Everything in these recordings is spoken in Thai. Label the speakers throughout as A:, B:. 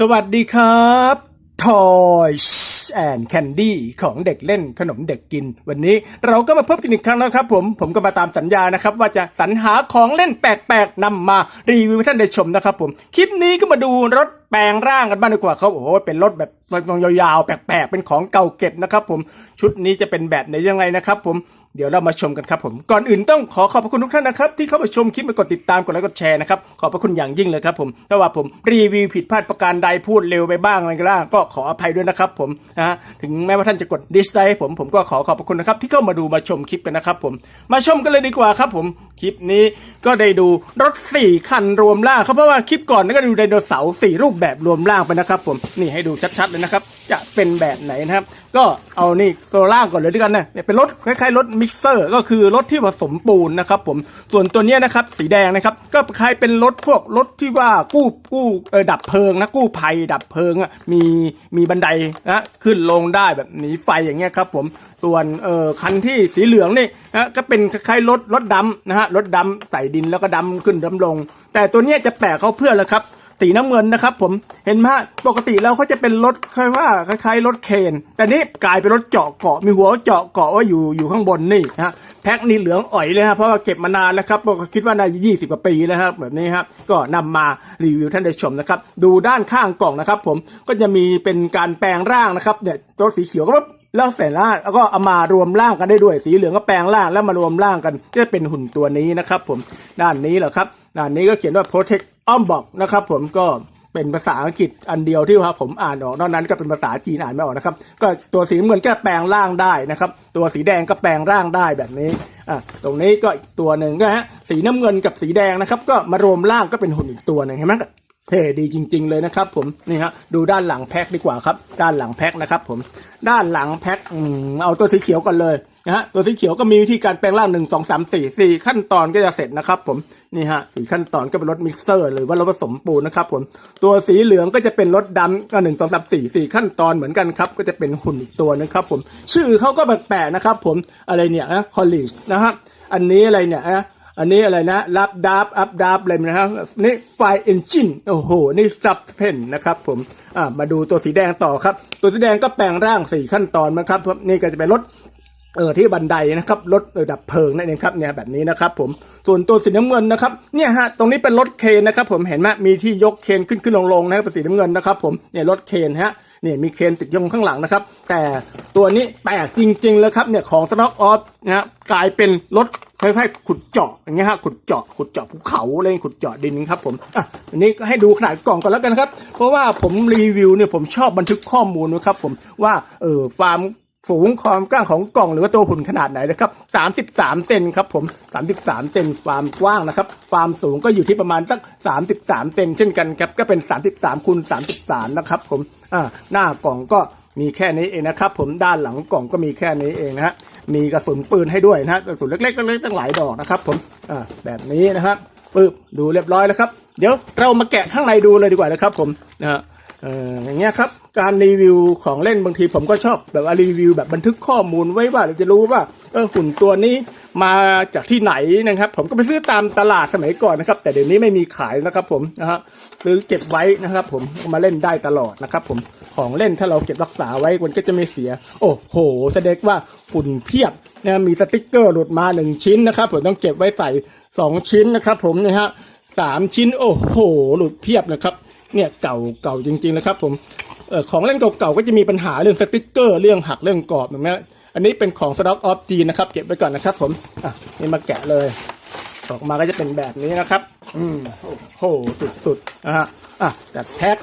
A: สวัสดีครับ Toys and Candy ของเด็กเล่นขนมเด็กกิน วันนี้เราก็มาพบกันอีกครั้งแล้วครับผมผมก็มาตามสัญญานะครับ ว่าจะสรรหาของเล่นแปลกๆนำมารีวิวให้ท่านได้ชมนะครับผม คลิปนี้ก็มาดูรถ แปลงร่างกันบ้างดีกว่าครับโอ้โหเป็นรถแบบตรงยาวๆแปลกๆเป็นของเก่าเก็บนะครับผมชุดนี้จะเป็นแบบไหนยังไงนะครับผมเดี๋ยวเรามาชมกันครับผมก่อนอื่นต้องขอขอบพระคุณทุกท่านนะครับที่เข้ามาชมคลิปมากดติดตามกดไลค์กดแชร์นะครับขอบพระคุณอย่างยิ่งเลยครับผมถ้าว่าผมรีวิวผิดพลาดประการใดพูดเร็วไปบ้างอะไรก็ได้ก็ขออภัยด้วยนะครับผมนะฮะถึงแม้ว่าท่านจะกดดิสไลค์ผมผมก็ขอขอบพระคุณนะครับที่เข้ามาดูมาชมคลิปกันนะครับผมมาชมกันเลยดีกว่าครับผม คลิปนี้ก็ได้ดูรถสี่คันรวมล่างครับเพราะว่าคลิปก่อนนั้นก็ดูไดโนเสาร์สี่รูปแบบรวมล่างไปนะครับ ผมนี่ให้ดูชัดๆเลยนะครับ จะเป็นแบบไหนนะครับ ก็เอานี่ตัวล่างก่อนเลยด้วยกันนะเนี่ยเป็นรถคล้ายๆรถมิกเซอร์ ก็คือรถที่ผสมปูนนะครับผมส่วนตัวเนี้ยนะครับสีแดงนะครับก็คล้ายเป็นรถพวกรถที่ว่ากู้กู้เออดับเพลิงนะกู้ภัยดับเพลิงอะมีมีบันไดนะขึ้นลงได้แบบหนีไฟอย่างเงี้ยครับผมส่วนเออคันที่สีเหลืองนี่นะก็เป็นคล้ายๆรถรถดำนะฮะรถดำใส่ดินแล้วก็ดำขึ้นดำลง แต่ตัวเนี้ยจะแปลกเขาเพื่อแล้วครับ สีน้ำเงินนะครับผมเห็นไหมฮะปกติแล้วเขาจะเป็นรถคล้ายว่าคล้ายๆรถเคนแต่นี่กลายเป็นรถเจาะเกาะมีหัวเจาะเกาะว่าอยู่อยู่ข้างบนนี่นะฮะแพ็คนี่เหลืองอ่อยเลยฮะเพราะว่าเก็บมานานแล้วครับก็คิดว่าน่าจะยี่สิบกว่าปีแล้วครับแบบนี้ครับก็นำมารีวิวท่านได้ชมนะครับ ดูด้านข้างกล่องนะครับ ผมก็จะมีเป็นการแปลงร่างนะครับเนี่ยตัวสีเขียวก็แล้วเสร็จแล้วแล้วก็เอามารวมร่างกันได้ด้วยสีเหลืองก็แปลงร่างแล้วมารวมร่างกันจะเป็นหุ่นตัวนี้นะครับ ผมด้านนี้แหละครับ ด้านนี้ก็เขียนว่า protect อ้อมบอกนะครับผมก็เป็นภาษาอังกฤษอันเดียวที่ว่าผมอ่านออก นอกนั้นก็เป็นภาษาจีนอ่านไม่ออกนะครับ ก็ตัวสีเงินก็แปลงร่างได้นะครับ ตัวสีแดงก็แปลงร่างได้แบบนี้อะตรงนี้ก็อีกตัวหนึ่งก็ฮะสีน้ำเงินกับสีแดงนะครับ ก็มารวมร่างก็เป็นหุ่นอีกตัวหนึ่งเห็นไหมเท่ดีจริง ๆ เลยนะครับ ผมนี่ฮะดูด้านหลังแพ็คดีกว่าครับ ด้านหลังแพ็คนะครับ ผมด้านหลังแพ็คเอาตัวสีเขียวก่อนเลย นะฮะตัวสีเขียวก็มีวิธีการแปลงร่างหนึ่งสองสามสี่สี่ขั้นตอนก็จะเสร็จนะครับ ผมนี่ฮะสี่ขั้นตอนก็เป็นรถมิกเซอร์หรือว่ารถผสมปูนนะครับ ผมตัวสีเหลืองก็จะเป็นรถดำก็หนึ่งสองสามสี่สี่ขั้นตอนเหมือนกันครับ ก็จะเป็นหุ่นอีกตัวนะครับ ผม ชื่อเขาก็แปลกๆนะครับ ผมอะไรเนี่ยนะคอลเลจนะครับอันนี้อะไรเนี่ยนะอันนี้อะไรนะรับดับอัพดับอะไรนะครับนี่ไฟเอนจินโอ้โห นี่ซับเพนนะครับผมอ่ามาดูตัวสีแดงต่อครับ ตัวสีแดงก็แปลงร่างสี่ขั้นตอนนะครับนี่ก็จะเป็นรถ เออที่บันไดนะครับรถเออดับเพลิงนั่นเองครับเนี่ยแบบนี้นะครับผมส่วนตัวสีน้ำเงินนะครับเนี่ยฮะตรงนี้เป็นรถเคนนะครับผมเห็นไหมมีที่ยกเคนขึ้นขึ้นลงลงนะครับเป็นสีน้ำเงินนะครับผมเนี่ยรถเคนฮะเนี่ยมีเคนติดอยงข้างหลังนะครับ แต่ตัวนี้แปลกจริงๆเลยครับเนี่ยของสต็อกออฟนะฮะกลายเป็นรถค่อยๆขุดเจาะอย่างเงี้ยฮะขุดเจาะขุดเจาะภูเขาอะไรขุดเจาะดินครับผมอะอันนี้ก็ให้ดูขนาดกล่องก่อนแล้วกันครับ เพราะว่าผมรีวิวเนี่ยผมชอบบันทึกข้อมูลนะครับผมว่าเออฟาร์ม สูงความกว้างของกล่องหรือว่าตัวหุ่นขนาดไหนนะครับ 33 เซนครับผม 33 เซนความกว้างนะครับ ความสูงก็อยู่ที่ประมาณสัก 33 เซนเช่นกันครับ ก็เป็น 33คูณ33 นะครับผม อ่า หน้ากล่องก็มีแค่นี้เองนะครับ ผม ด้านหลังกล่องก็มีแค่นี้เองนะฮะ มีกระสุนปืนให้ด้วยนะฮะ กระสุนเล็กๆเล็กๆตั้งหลายดอกนะครับ ผม อ่า แบบนี้นะครับปึ๊บ ดูเรียบร้อยแล้วครับ เดี๋ยวเรามาแกะข้างในดูเลยดีกว่านะครับ ผม นะฮะ เอออย่างเงี้ยครับ การรีวิวของเล่นบางทีผมก็ชอบแบบว่ารีวิวแบบบันทึกข้อมูลไว้ว่าเราจะรู้ว่าเออหุ่นตัวนี้มาจากที่ไหนนะครับ ผมก็ไปซื้อตามตลาดสมัยก่อนนะครับ แต่เดี๋ยวนี้ไม่มีขายนะครับ ผมนะฮะซื้อเก็บไว้นะครับ ผมมาเล่นได้ตลอดนะครับ ผมของเล่นถ้าเราเก็บรักษาไว้มันก็จะไม่เสีย โอ้โหแสดงว่าหุ่นเพียบนะมีสติ๊กเกอร์หลุดมาหนึ่งชิ้นนะครับ ผมต้องเก็บไว้ใส่สองชิ้นนะครับ ผมนะฮะสามชิ้นโอ้โห หลุดเพียบนะครับ เนี่ยเก่าเก่าจริงๆนะครับผมเออของเล่นเก่าๆก็จะมีปัญหาเรื่องสติกเกอร์เรื่องหักเรื่องกรอบอย่างเงี้ยอันนี้เป็นของ Stock of G นะครับ เก็บไว้ก่อนนะครับผม อะนี่มาแกะเลย ออกมาก็จะเป็นแบบนี้นะครับ อืมโอ้โหสุดๆนะฮะอะจัดแพ็ค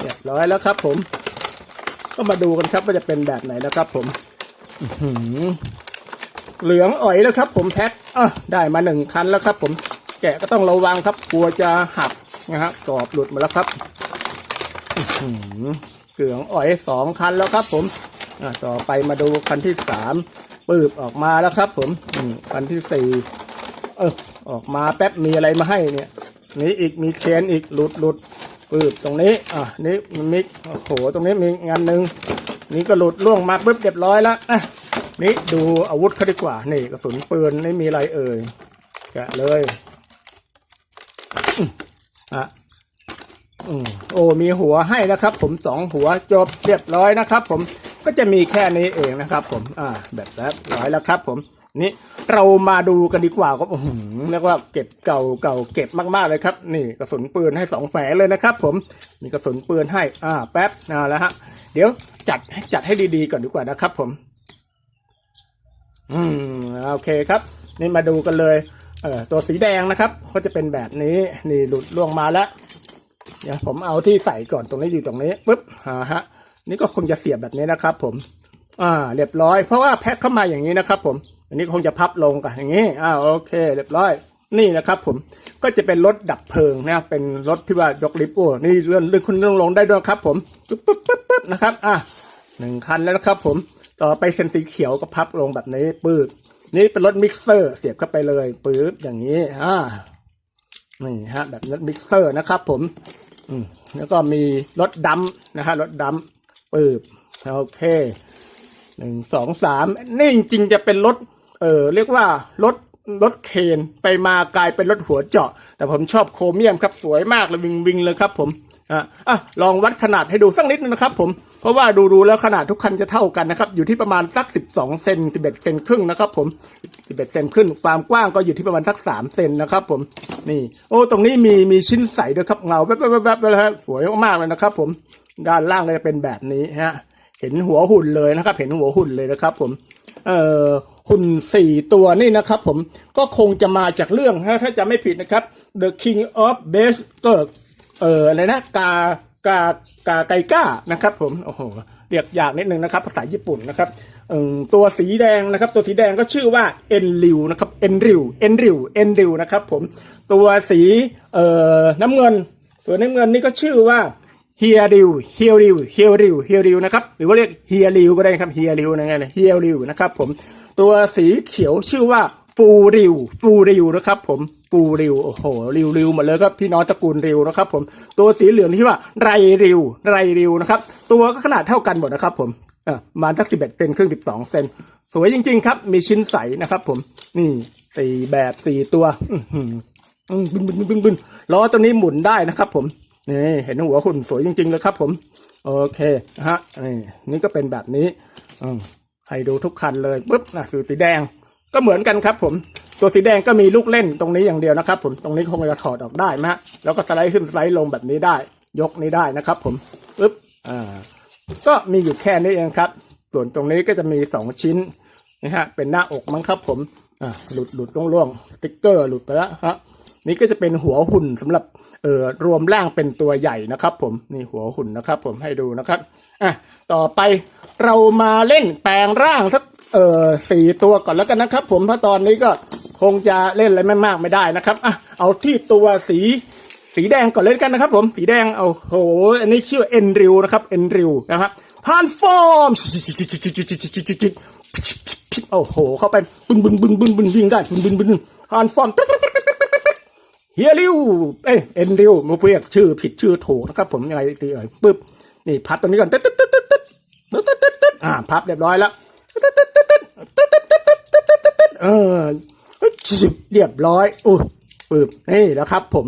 A: เรียบร้อยแล้วครับผม ก็มาดูกันครับว่าจะเป็นแบบไหนนะครับผม อือหือ เหลืองอ่อยแล้วครับ ผมแพ็คอะได้มาหนึ่งคันแล้วครับ ผมแกะก็ต้องระวังครับกลัวจะหักนะฮะกรอบหลุดมาแล้วครับอื้อหือเหลืองอ่อยสองคันแล้วครับ ผมอะต่อไปมาดูคันที่สามปืบออกมาแล้วครับผมอืมคันที่สี่เออออกมาแป๊บมีอะไรมาให้เนี่ย นี่อีกมีเชนอีกหลุดหลุดปืบตรงนี้อะนี่มีมิกโอ้โหตรงนี้มีงานหนึ่งนี่ก็หลุดล่วงมาปุ๊บเรียบร้อยแล้วอะ นี่ดูอาวุธเขาดีกว่า นี่กระสุนปืนไม่มีอะไรเอ่ยแกะเลยอะโอ้มีหัวให้นะครับ ผมสองหัวจบเรียบร้อยนะครับ ผมก็จะมีแค่นี้เองนะครับ ผม อ่า แบบแบบร้อยแล้วครับ ผมนี่เรามาดูกันดีกว่าครับอื้อหือเรียกว่าเก็บเก่าเก่าเก็บมากๆเลยครับ นี่กระสุนปืนให้สองแฝงเลยนะครับ ผมมีกระสุนปืนให้ อ่า แป๊บอ่าแล้วฮะ เดี๋ยวจัดจัดให้ดีๆก่อนดีกว่านะครับ ผม อืมโอเคครับ นี่มาดูกันเลยเออตัวสีแดงนะครับ ก็จะเป็นแบบนี้นี่หลุดล่วงมาแล้วเดี๋ยวผมเอาที่ใส่ก่อนตรงนี้อยู่ตรงนี้ปุ๊บอ่าฮะ นี่ก็คงจะเสียบแบบนี้นะครับ ผม อ่า เรียบร้อย เพราะว่าแพ็คเข้ามาอย่างนี้นะครับ ผม อันนี้คงจะพับลงกันอย่างนี้อ่าโอเค เรียบร้อย นี่นะครับ ผมก็จะเป็นรถดับเพลิงนะเป็นรถที่ว่ายกลิฟต์โอ้นี่เลื่อนเลื่อนขึ้นเลื่อนลงได้ด้วยครับ ผมปุ๊บปุ๊บปุ๊บปุ๊บนะครับ อะหนึ่งคันแล้วนะครับ ผม ต่อไปเส้นสีเขียวก็พับลงแบบนี้ปืดนี่เป็นรถมิกเซอร์เสียบเข้าไปเลยปื๊บอย่างนี้อ่านี่ฮะ แบบรถมิกเซอร์นะครับ ผม อืมแล้วก็มีรถดัมนะฮะรถดัมปืบโอเคหนึ่งสองสามนี่จริงๆจะเป็นรถ เออเรียกว่ารถรถเคนไปมากลายเป็นรถหัวเจาะ แต่ผมชอบโครเมียมครับสวยมากเลยวิงวิงเลยครับผม อะอะลองวัดขนาดให้ดูสักนิดนึงนะครับผมเพราะว่าดูดูๆแล้วขนาดทุกคันจะเท่ากันนะครับ อยู่ที่ประมาณสักสิบสองเซนสิเอ็ดเซนครึ่งนะครับ ผมสิบเอ็ดเซนครึ่งความกว้างก็อยู่ที่ประมาณสักสามเซนนะครับผมนี่ โอ้ตรงนี้มีมีชิ้นใสด้วยครับเงาแวบๆๆๆเลยฮะสวยมากๆเลยนะครับ ผมด้านล่างก็จะเป็นแบบนี้ฮะเห็นหัวหุ่นเลยนะครับ เห็นหัวหุ่นเลยนะครับ ผม เอ่อหุ่นสี่ตัวนี่นะครับ ผมก็คงจะมาจากเรื่องถ้าจะไม่ผิดนะครับ The King of b a s ก็ เอออะไรนะกากากาไกก้านะครับผมโอ้โหเรียกยากนิดนึงนะครับภาษาญี่ปุ่นนะครับเออตัวสีแดงนะครับ ตัวสีแดงก็ชื่อว่าเอ็นริวนะครับเอ็นริวเอ็นริวเอ็นริวนะครับผมตัวสีเอ่อน้ำเงิน ตัวน้ำเงินนี่ก็ชื่อว่าเฮียริวเฮียริวเฮียริวเฮียริวนะครับหรือว่าเรียกเฮียริวก็ได้ครับเฮียริวนะไงเฮียริวนะครับผมตัวสีเขียวชื่อว่า ฟูริวฟูริวนะครับผมฟูริวโอ้โหริวริวหมดเลยครับพี่น้องตระกูลริวนะครับผมตัวสีเหลืองที่ว่าไรริวไรริวนะครับ ตัวก็ขนาดเท่ากันหมดนะครับผมอะมาทักสิบเอ็ดเซนครึ่งสิบสองเซนสวยจริง ๆ ครับ มีชิ้นใสนะครับผมนี่สี่แบบสี่ตัวอืมบึ้นบึ้นบึ้นบึ้นบึ้นล้อตัวนี้หมุนได้นะครับ ผมนี่เห็นหัวหุ่นสวยจริง ๆ เลยครับ ผม โอเคฮะนี่นี่ก็เป็นแบบนี้อืมให้ดูทุกคันเลยปุ๊บนะคือสีแดง ก็เหมือนกันครับผมตัวสีแดงก็มีลูกเล่นตรงนี้อย่างเดียวนะครับ ผมตรงนี้คงจะถอดออกได้นะฮะแล้วก็สไลด์ขึ้นสไลด์ลงแบบนี้ได้ ยกนี้ได้นะครับ ผมปุ๊บอ่าก็มีอยู่แค่นี้เองครับ ส่วนตรงนี้ก็จะมีสองชิ้นนะฮะเป็นหน้าอกมั้งครับ ผมอ่าหลุดหลุดล่วงๆสติ๊กเกอร์หลุดไปแล้วฮะนี่ก็จะเป็นหัวหุ่นสำหรับเอ่อรวมร่างเป็นตัวใหญ่นะครับ ผมนี่หัวหุ่นนะครับ ผมให้ดูนะครับอะต่อไปเรามาเล่นแปลงร่างสัก เออสี่ตัวก่อนแล้วกันนะครับ ผมเพราะตอนนี้ก็คงจะเล่นอะไรไม่มากไม่ได้นะครับอะเอาที่ตัวสีสีแดงก่อนเล่นกันนะครับ ผมสีแดงเอาโหอันนี้ชื่อเอ็นริวนะครับเอ็นริวนะครับฮันฟอร์มโอ้โห เข้าไปบึ้นบึ้นบึ้นบึ้นบึ้นวิ่งได้บึ้นบึ้นบึ้นฮันฟอร์มเฮียริวเอ้เอ็นริวมาเรียกชื่อผิดชื่อถูกนะครับ ผมยังไงตีเอ๋ยปึ๊บนี่พับตรงนี้ก่อนตึ๊ดตึ๊ดตึ๊ดตึ๊ดตึ๊ดตึ๊ดอ่าพับเรียบร้อยแล้ว เออสิบเรียบร้อยอุ้ยปึบนี่นะครับผม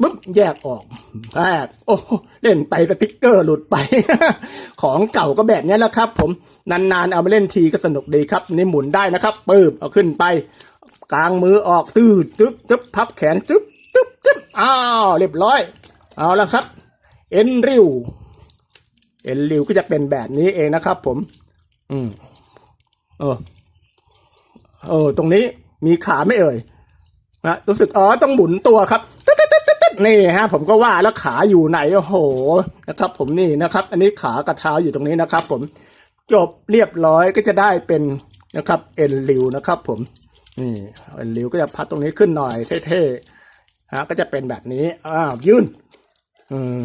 A: ปึ๊บแยกออกแปกโอ้เล่นไปสติ๊กเกอร์หลุดไป ของเก่าก็แบบนี้แหละครับ ผมนานๆเอามาเล่นทีก็สนุกดีครับนี่หมุนได้นะครับปึ๊บเอาขึ้นไป กลางมือออกตื้อตึ๊บตึ๊บพับแขนตึ๊บตึ๊บตึ๊บอ้าวเรียบร้อย เอาละครับ เอ็นริวเอ็นริวก็จะเป็นแบบนี้เองนะครับ ผม อืม เออ เออ ตรงนี้มีขาไม่เอ่ยนะรู้สึกอ๋อต้องหมุนตัวครับตึ๊ดตึ๊ดตึ๊ดตึ๊ดนี่ฮะ ผมก็ว่าแล้วขาอยู่ไหนโอ้โหนะครับ ผมนี่นะครับ อันนี้ขากับเท้าอยู่ตรงนี้นะครับ ผมจบเรียบร้อยก็จะได้เป็นนะครับ เอ็นริวนะครับ ผมนี่เอ็นริวก็จะพัดตรงนี้ขึ้นหน่อยเท่ๆฮะก็จะเป็นแบบนี้อ้าวยื่นอืม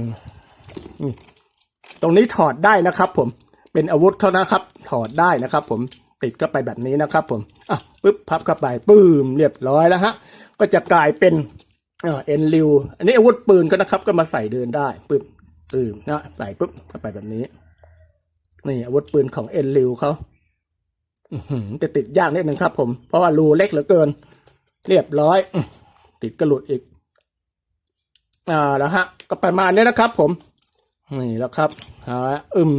A: ตรงนี้ถอดได้นะครับ ผมเป็นอาวุธเขานะครับ ถอดได้นะครับ ผม ติดเข้าไปแบบนี้นะครับผมอะปึ๊บพับเข้าไปปื้มเรียบร้อยแล้วฮะก็จะกลายเป็นเอ็นริวอันนี้อาวุธปืนก็นะครับก็มาใส่เดินได้ปึ๊บปืมนะใส่ปึ๊บเข้าไปแบบนี้ นี่อาวุธปืนของเอ็นริวเขาจะติดยากนิดนึงครับ ผมเพราะว่ารูเล็กเหลือเกิน เรียบร้อย ติดกระหลุดอีก อ่าแล้วฮะ ก็ประมาณนี้นะครับ ผม นี่แล้วครับฮะอืม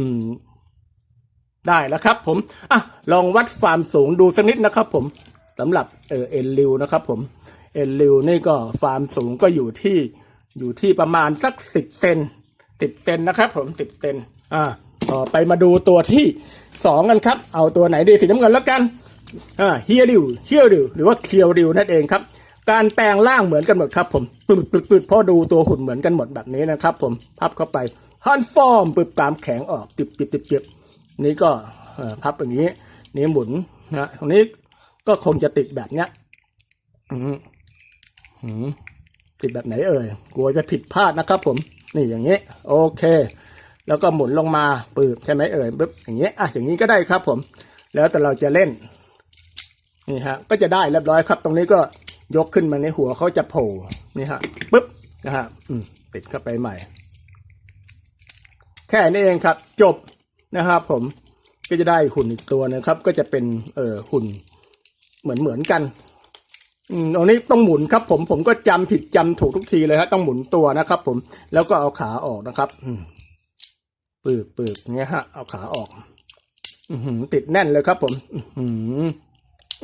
A: ได้แล้วครับผมอะลองวัดความสูงดูสักนิดนะครับผมสำหรับเออเอ็นริวนะครับผมเอ็นริวนี่ก็ความสูงก็อยู่ที่อยู่ที่ประมาณสักสิบเซนสิบเซนนะครับผมสิบเซนอ่าต่อไปมาดูตัวที่สองกันครับ เอาตัวไหนดีสีน้ำเงินแล้วกันอ่าเฮียริวเฮียริวหรือว่าเคียวริวนั่นเองครับ การแปลงร่างเหมือนกันหมดครับผมปึดปึดปึดพอดูตัวหุ่นเหมือนกันหมดแบบนี้นะครับ ผมพับเข้าไปฮันฟอร์มปึบกามแข็งออกติบติบติบติบ นี่ก็พับอย่างนี้ นี่หมุนนะตรงนี้ก็คงจะติดแบบเนี้ยอืมอืมติดแบบไหนเอ่ยกลัวจะผิดพลาดนะครับผม นี่อย่างนี้ โอเค แล้วก็หมุนลงมาปืบใช่ไหมเอ่ยปึ๊บอย่างนี้อะอย่างนี้ก็ได้ครับผม แล้วแต่เราจะเล่นนี่ฮะก็จะได้เรียบร้อยครับ ตรงนี้ก็ยกขึ้นมาในหัวเขาจะโผล่นี่ฮะปึ๊บนะฮะอืมติดเข้าไปใหม่ แค่นี้เองครับ จบ นะครับผมก็จะได้หุ่นอีกตัวนะครับ ก็จะเป็นเอ่อหุ่นเหมือนเหมือนกันอืมตรงนี้ต้องหมุนครับ ผมผมก็จำผิดจำถูกทุกทีเลยฮะต้องหมุนตัวนะครับ ผมแล้วก็เอาขาออกนะครับอืมปืบปืบอย่างเงี้ยฮะ เอาขาออก อืติดแน่นเลยครับ ผมอือหือ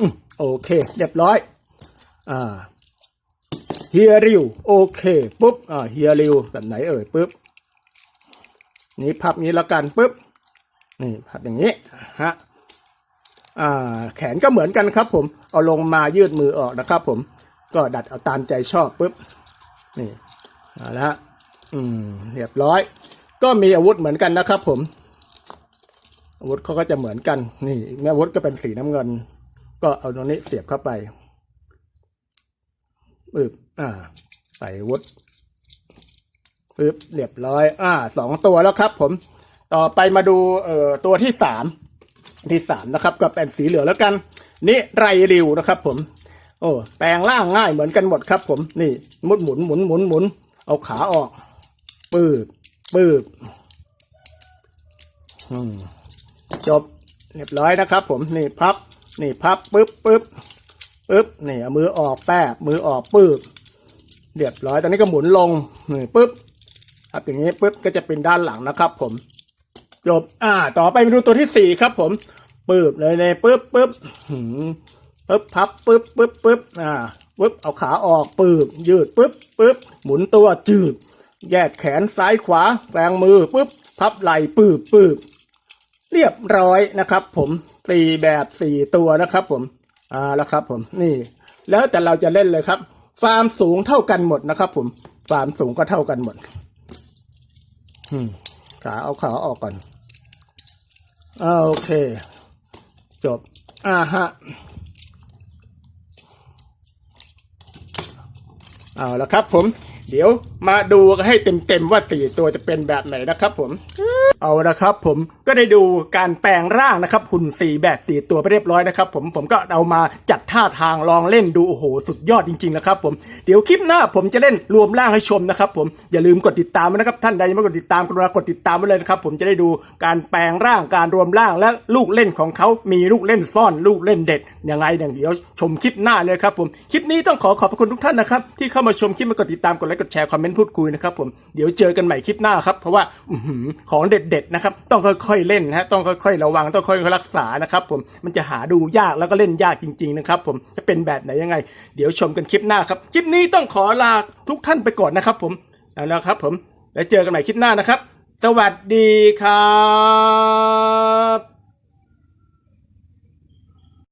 A: อืมโอเค เรียบร้อย อ่าเฮียริวโอเคปุ๊บอ่าเฮียริวแบบไหนเอ่ยปุ๊บ นี่พับนี้แล้วกันปุ๊บ นี่พับอย่างนี้ฮะอ่าแขนก็เหมือนกันครับผมเอาลงมายืดมือออกนะครับ ผมก็ดัดเอาตามใจชอบปุ๊บนี่เอาละฮะอืมเรียบร้อย ก็มีอาวุธเหมือนกันนะครับ ผม อาวุธเขาก็จะเหมือนกัน นี่อาวุธก็เป็นสีน้ำเงิน ก็เอาตรงนี้เสียบเข้าไปปึ๊บอ่า ใส่อาวุธปึ๊บเรียบร้อย อ่าสองตัวแล้วครับ ผม ต่อไปมาดูเอ่อตัวที่สามที่สามนะครับก็เป็นสีเหลืองแล้วกัน นี่ไรริวนะครับ ผม โอ้แปลงร่างง่ายเหมือนกันหมดครับ ผมนี่มุดหมุนหมุนหมุนหมุนเอาขาออกปืบปืบจบเรียบร้อยนะครับ ผมนี่พับ นี่พับปึ๊บปึ๊บปึ๊บนี่เอามือออกแป๊บมือออกปึ๊บเรียบร้อยตอนนี้ก็หมุนลงนี่ปึ๊บครับอย่างนี้ปึ๊บก็จะเป็นด้านหลังนะครับ ผม จบ อ่า ต่อไปมาดูตัวที่สี่ครับ ผมปึ๊บเลยเลยปึ๊บปึ๊บหืมปึ๊บพับปึ๊บปึ๊บปึ๊บอ่าปึ๊บเอาขาออกปึ๊บยืดปึ๊บปึ๊บหมุนตัวจืด แยกแขนซ้ายขวาแปลงมือปึ๊บพับไหล่ปึ๊บปึ๊บเรียบร้อยนะครับ ผมตีแบบสี่ตัวนะครับ ผมอ่าแล้วครับ ผมนี่ แล้วแต่เราจะเล่นเลยครับฟาร์มสูงเท่ากันหมดนะครับ ผมฟาร์มสูงก็เท่ากันหมดอืมขาเอาขาออกก่อน โอเค จบ อ่าฮะ เอาละครับผม เดี๋ยวมาดูให้เต็มๆว่าสี่ตัวจะเป็นแบบไหนนะครับผม เอาละครับผมก็ได้ดูการแปลงร่างนะครับหุ่นสีแบบสีตัวไปเรียบร้อยนะครับผมผมก็เอามาจัดท่าทางลองเล่นดูโอ้โหสุดยอดจริงๆนะครับผมเดี๋ยวคลิปหน้าผมจะเล่นรวมร่างให้ชมนะครับผมอย่าลืมกดติดตามนะครับ ท่านใดยังไม่กดติดตามกรุณากดติดตามไว้เลยนะครับผมจะได้ดูการแปลงร่างการรวมร่างและลูกเล่นของเขามีลูกเล่นซ่อนลูกเล่นเด็ดยังไงเดี๋ยวชมคลิปหน้าเลยครับผมคลิปนี้ต้องขอขอบพระคุณทุกท่านนะครับที่เข้ามาชมคลิปมากดติดตามกดไลค์กดแชร์คอมเมนต์พูดคุยนะครับผมเดี๋ยวเจอกันใหม่คลิปหน้าครับเพราะว่าอื้อหือของเด็ดๆนะครับ ต้องค่อยๆเล่นนะฮะต้องค่อยๆระวังต้องค่อยๆรักษานะครับ ผมมันจะหาดูยากแล้วก็เล่นยากจริงๆนะครับ ผมจะเป็นแบบไหนยังไง เดี๋ยวชมกันคลิปหน้าครับคลิปนี้ต้องขอลาทุกท่านไปก่อนนะครับ ผมแล้วนะครับ ผมแล้วเจอกันใหม่คลิปหน้านะครับ สวัสดีครับ